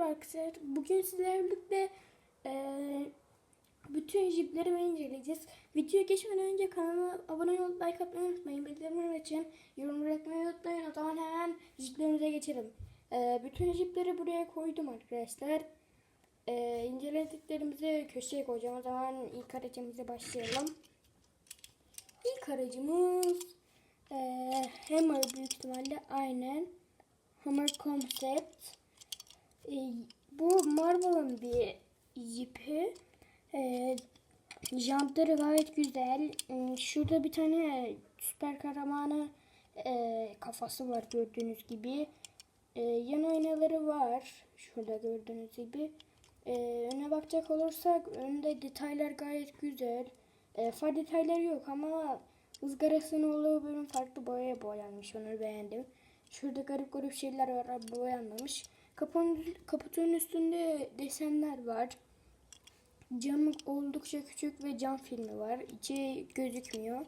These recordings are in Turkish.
Merhaba arkadaşlar. Bugün sizlerle birlikte eee, bütün jipleri inceleyeceğiz. Videoya geçmeden önce kanalıma abone olup like atmayı unutmayın. Bildirimleri açın. Yorum bırakmayı unutmayın. O zaman hemen jiplerimize geçelim. Eee, bütün jipleri buraya koydum arkadaşlar. Eee incelediklerimizi köşeye koyacağım. O zaman ilk aracımıza başlayalım. İlk aracımız eee Hammer büyük ihtimalle aynen. Hammer Concept. E, bu Marvel'ın bir jipi. E, jantları gayet güzel. E, şurada bir tane süper kahramanı e, kafası var gördüğünüz gibi. E, yan aynaları var. Şurada gördüğünüz gibi. E, öne bakacak olursak önde detaylar gayet güzel. E, far detayları yok ama ızgarasının olduğu bölüm farklı boyaya boyanmış. Onu beğendim. Şurada garip garip şeyler var boyanmamış. Kapının, kaputun üstünde desenler var. Camı oldukça küçük ve cam filmi var. İçi gözükmüyor.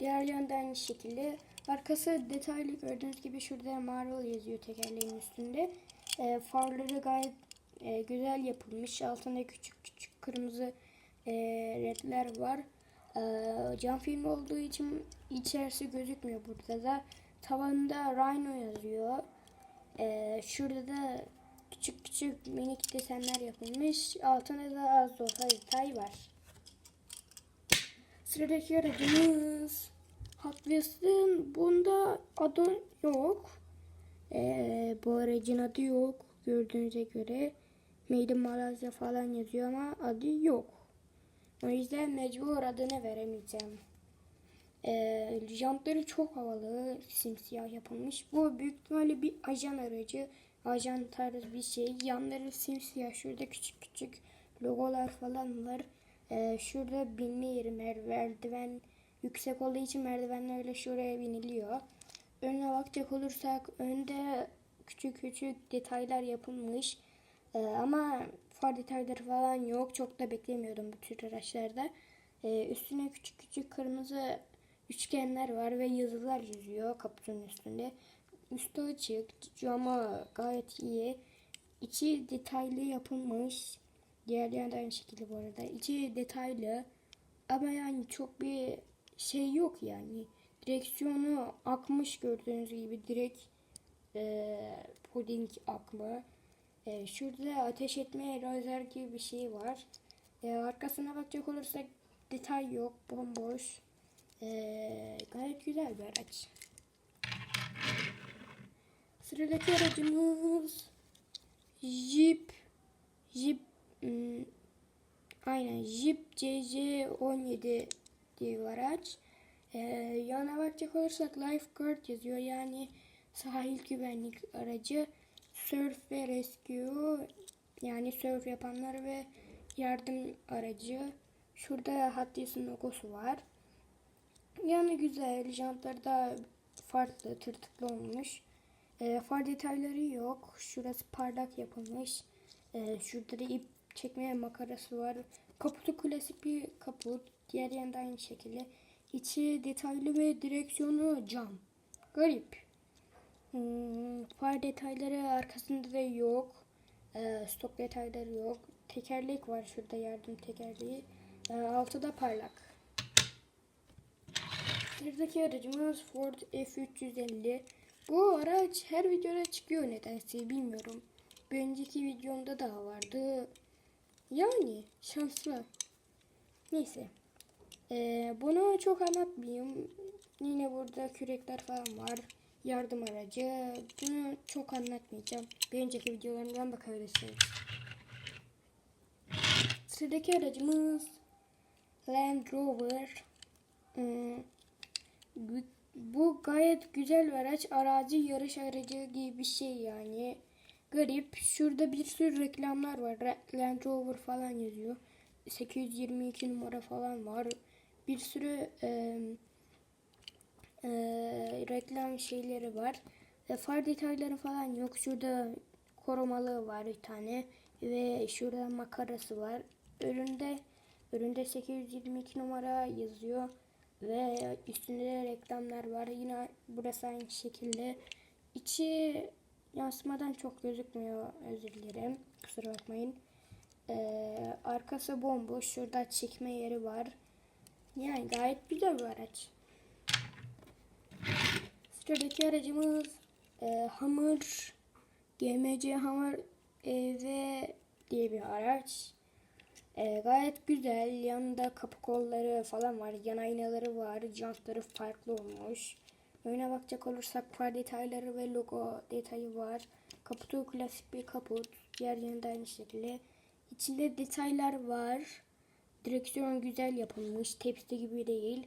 Diğer yanda aynı şekilde. Arkası detaylı gördüğünüz gibi şurada Marvel yazıyor tekerleğin üstünde. E, farları gayet e, güzel yapılmış. Altında küçük küçük kırmızı e, redler var. E, cam film olduğu için içerisi gözükmüyor burada da. Tavanında Rhino yazıyor. Ee, şurada da küçük küçük minik desenler yapılmış. Altında da az olsa detay var. Sıradaki aracımız Hot Wheels'ın bunda adı yok. Ee, bu aracın adı yok. Gördüğünüze göre Made in Malaysia falan yazıyor ama adı yok. O yüzden mecbur adını veremeyeceğim. Ee, jantları çok havalı, simsiyah yapılmış. Bu büyük ihtimalle bir ajan aracı. Ajan tarzı bir şey. Yanları simsiyah. Şurada küçük küçük logolar falan var. Ee, şurada binme yeri mer- merdiven yüksek olduğu için merdivenlerle şuraya biniliyor. Önüne bakacak olursak önde küçük küçük detaylar yapılmış. Ee, ama far detayları falan yok. Çok da beklemiyordum bu tür araçlarda. Ee, üstüne küçük küçük kırmızı üçgenler var ve yazılar yazıyor kaputun üstünde. Üstü açık, camı gayet iyi. İçi detaylı yapılmış. Diğer yerden aynı şekilde bu arada. İçi detaylı. Ama yani çok bir şey yok yani. Direksiyonu akmış gördüğünüz gibi direkt e, puding akma. E, şurada ateş etme lazer gibi bir şey var. E, arkasına bakacak olursak detay yok, bomboş. Ee, gayet güzel bir araç. Sıradaki aracımız Jeep Jeep hmm, aynen Jeep CC17 diye bir araç. Ee, yana bakacak olursak Lifeguard yazıyor yani sahil güvenlik aracı. Surf ve Rescue yani surf yapanlar ve yardım aracı. Şurada Wheels'ın logosu var. Yani güzel. Jantları da farklı, tırtıklı olmuş. E, far detayları yok. Şurası parlak yapılmış. E, şurada da ip çekmeye makarası var. Kaputu klasik bir kaput. Diğer yanda aynı şekilde. İçi detaylı ve direksiyonu cam. Garip. Hmm, far detayları arkasında da yok. E, stok detayları yok. Tekerlek var şurada yardım tekerleği. E, altı da parlak. Sıradaki aracımız Ford F350. Bu araç her videoda çıkıyor nedense bilmiyorum. Bir önceki videomda da vardı. Yani şanslı. Neyse. Ee, bunu çok anlatmayayım. Yine burada kürekler falan var. Yardım aracı. Bunu çok anlatmayacağım. Bir önceki videolarımdan bakabilirsiniz. Sıradaki aracımız Land Rover. Hmm, bu gayet güzel bir araç. Arazi yarış aracı gibi bir şey yani. Garip. Şurada bir sürü reklamlar var. Land Rover falan yazıyor. 822 numara falan var. Bir sürü e, e, reklam şeyleri var. E, far detayları falan yok. Şurada korumalı var bir tane. Ve şurada makarası var. Önünde önünde 822 numara yazıyor. Ve üstünde de reklamlar var. Yine burası aynı şekilde. İçi yansımadan çok gözükmüyor. Özür dilerim. Kusura bakmayın. Ee, arkası bomboş. Şurada çekme yeri var. Yani gayet güzel bir araç. Sıradaki aracımız e, Hammer GMC Hammer EV diye bir araç. E, gayet güzel. Yanında kapı kolları falan var. Yan aynaları var. Jantları farklı olmuş. Öne bakacak olursak far detayları ve logo detayı var. Kaputu klasik bir kaput. Diğer yanında aynı şekilde. İçinde detaylar var. Direksiyon güzel yapılmış. Tepsi gibi değil.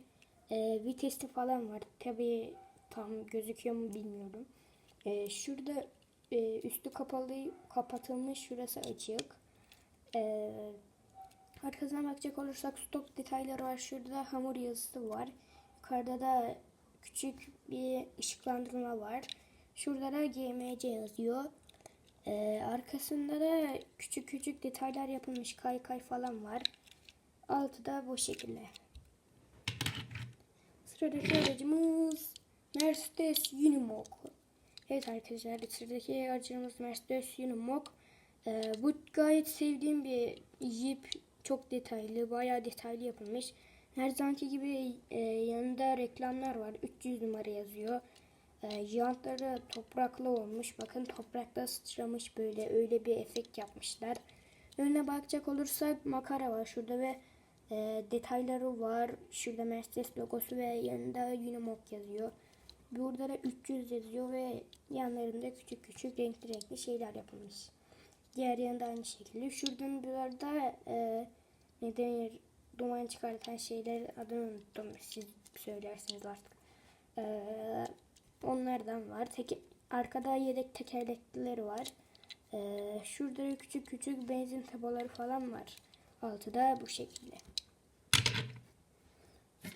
E, vitesi falan var. Tabi tam gözüküyor mu bilmiyorum. E, şurada e, üstü kapalı kapatılmış. Şurası açık. E, arkasına bakacak olursak stok detayları var. Şurada hamur yazısı var. Yukarıda da küçük bir ışıklandırma var. Şurada da GMC yazıyor. Ee, arkasında da küçük küçük detaylar yapılmış kaykay falan var. Altı da bu şekilde. Sıradaki aracımız Mercedes Unimog. Evet arkadaşlar sıradaki aracımız Mercedes Unimog. Ee, bu gayet sevdiğim bir Jeep. Çok detaylı, bayağı detaylı yapılmış. Her zamanki gibi e, yanında reklamlar var. 300 numara yazıyor. E, jantları topraklı olmuş. Bakın toprakta sıçramış böyle. Öyle bir efekt yapmışlar. Önüne bakacak olursak makara var şurada ve e, detayları var. Şurada Mercedes logosu ve yanında Unimog yazıyor. Burada da 300 yazıyor ve yanlarında küçük küçük renkli renkli şeyler yapılmış. Diğer yanında aynı şekilde. Şuradan burada e, ne denir duman çıkartan şeyler adını unuttum. Siz söylersiniz artık. Ee, onlardan var. Tek, arkada yedek tekerleklileri var. Ee, şurada da küçük küçük benzin tabaları falan var. Altı da bu şekilde.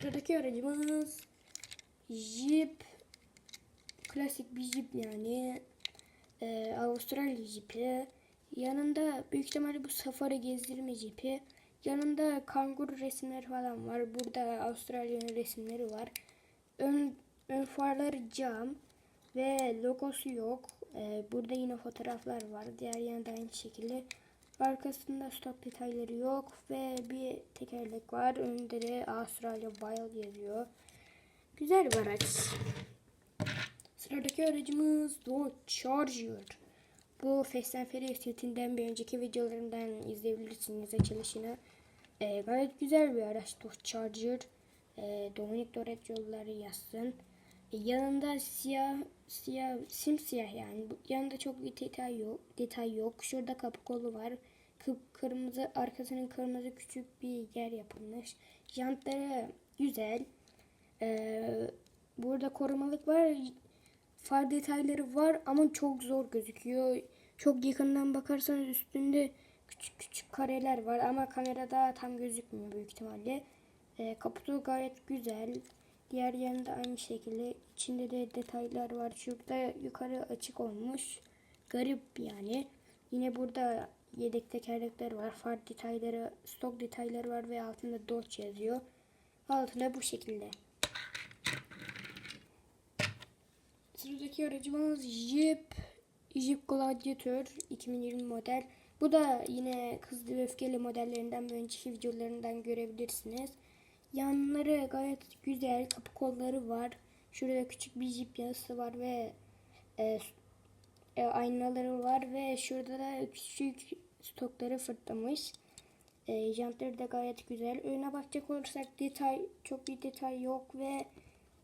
Sıradaki aracımız Jeep klasik bir Jeep yani ee, Avustralya Jeep'i yanında büyük ihtimalle bu safari gezdirme Jeep'i yanında kanguru resimleri falan var. Burada Avustralya'nın resimleri var. Ön, ön farları cam ve logosu yok. Ee, burada yine fotoğraflar var. Diğer yanında aynı şekilde. Arkasında stop detayları yok ve bir tekerlek var. Önünde de Avustralya Wild yazıyor. Güzel bir araç. Sıradaki aracımız Dodge Charger. Bu Fast and Furious setinden bir önceki videolarımdan izleyebilirsiniz açılışını. Ee, gayet güzel bir araç Dodge Charger. Ee, Dominic Toretto'ları yazsın. Ee, yanında siyah, siyah, simsiyah yani. Yanında çok bir detay yok. Detay yok. Şurada kapı kolu var. Kırmızı arkasının kırmızı küçük bir yer yapılmış. Jantları güzel. Ee, burada korumalık var. Far detayları var ama çok zor gözüküyor. Çok yakından bakarsanız üstünde küçük küçük kareler var ama kamerada tam gözükmüyor büyük ihtimalle. Ee, kaputu gayet güzel. Diğer yanında aynı şekilde içinde de detaylar var. Şurada yukarı açık olmuş. Garip yani. Yine burada yedek tekerlekler var. Far detayları, stok detayları var ve altında Dodge yazıyor. Altında bu şekilde. Sıradaki aracımız Jeep Jeep Gladiator 2020 model. Bu da yine hızlı ve öfkeli modellerinden ve önceki videolarından görebilirsiniz. Yanları gayet güzel. Kapı kolları var. Şurada küçük bir Jeep yazısı var ve e, e, aynaları var ve şurada da küçük stokları fırtlamış. E, jantları da gayet güzel. Önüne bakacak olursak detay çok bir detay yok ve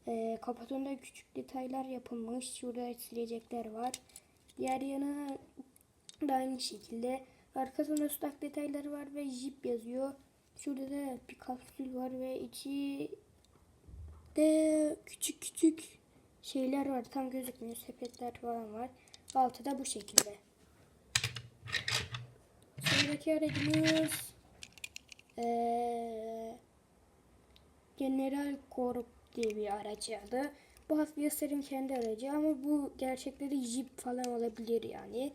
e, kaputunda küçük detaylar yapılmış. Şurada silecekler var. Diğer yana da aynı şekilde. Arkasında ıslak detayları var ve Jeep yazıyor. Şurada da bir kapsül var ve içi de küçük küçük şeyler var. Tam gözükmüyor. Sepetler falan var. Altı da bu şekilde. Sıradaki aracımız eee General Corp diye bir araç adı. Bu Hot kendi aracı ama bu gerçekte de Jeep falan olabilir yani.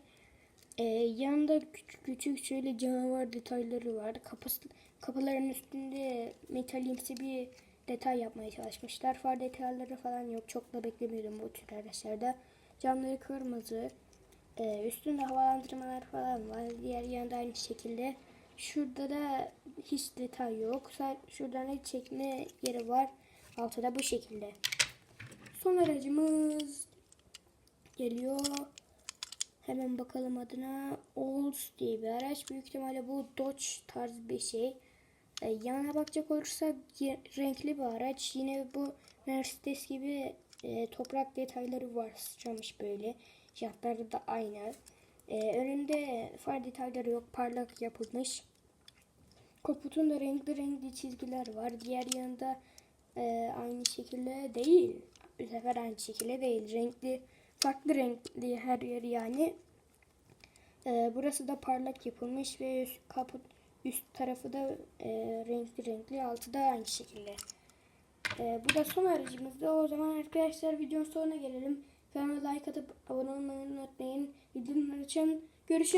Ee, yanında küçük küçük şöyle canavar detayları var. Kapısı, kapıların üstünde metalimsi bir detay yapmaya çalışmışlar. Far detayları falan yok. Çok da beklemiyordum bu tür araçlarda. Camları kırmızı. Ee, üstünde havalandırmalar falan var. Diğer yanında aynı şekilde. Şurada da hiç detay yok. Şuradan et çekme yeri var. Altı da bu şekilde. Son aracımız geliyor. Hemen bakalım adına. Olds diye bir araç. Büyük ihtimalle bu Dodge tarz bir şey. E, yanına bakacak olursak renkli bir araç. Yine bu Mercedes gibi e, toprak detayları var sıçramış böyle. Jantları da aynı. E, önünde far detayları yok. Parlak yapılmış. Kaputunda renkli renkli çizgiler var. Diğer yanında e, aynı şekilde değil. Bu sefer aynı şekilde değil. Renkli, farklı renkli her yer yani. E, burası da parlak yapılmış ve üst, kaput üst tarafı da e, renkli renkli. Altı da aynı şekilde. E, bu da son aracımızdı. O zaman arkadaşlar videonun sonuna gelelim. Kanalıma like atıp abone olmayı unutmayın. Videolar için görüşürüz.